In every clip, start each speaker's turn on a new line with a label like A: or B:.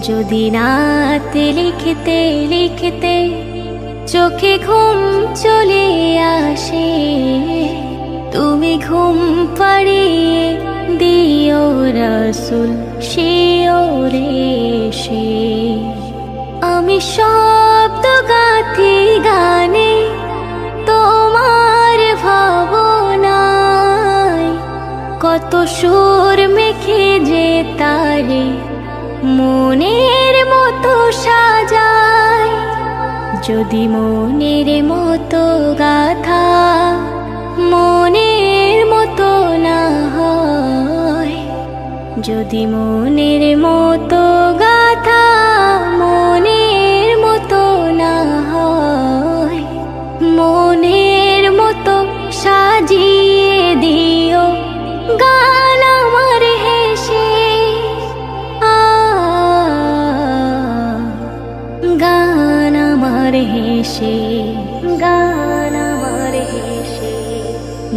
A: যদি রাতে লিখতে লিখতে চোখে ঘুম চলে আসে, তুমি ঘুম পাড়িয়ে দিও রসুল শিওরে সে আমি শব্দ গাথি গানে তোমার ভাবনায় কত সুর মেখে যে তারে মনের মতো সাজায় যদি মনের মতো গাথা মনের মতো না হয়। যদি মনের মতো আমার হেসে, গান আমার হেসে।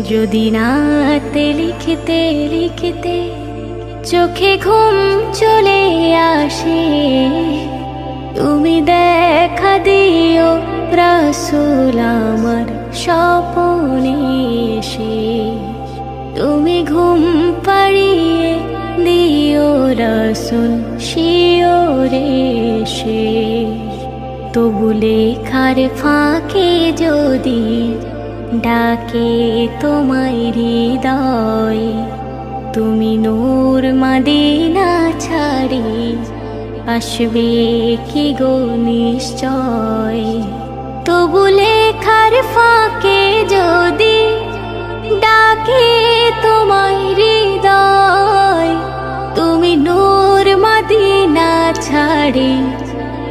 A: যদি নাতে লিখতে লিখতে চোখে ঘুম চলে আসে, তুমি দেখা দিও রাসুল আমার স্বপনে এসে। তুমি ঘুম পাড়িয়ে দিও রসুল শিওরে সে তবু লেখার ফাঁকে যদি ডাকে তোমায় হৃদয়, তুমি নূর মাদিনা ছাড়ি আসবে কি গো নিশ্চয়? তবু লেখার ফাঁকে যদি ডাকে তোমায় হৃদয়, তুমি নূর মাদিনা ছাড়ি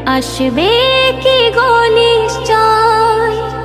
A: আসবে কি গো নিশ্চয়?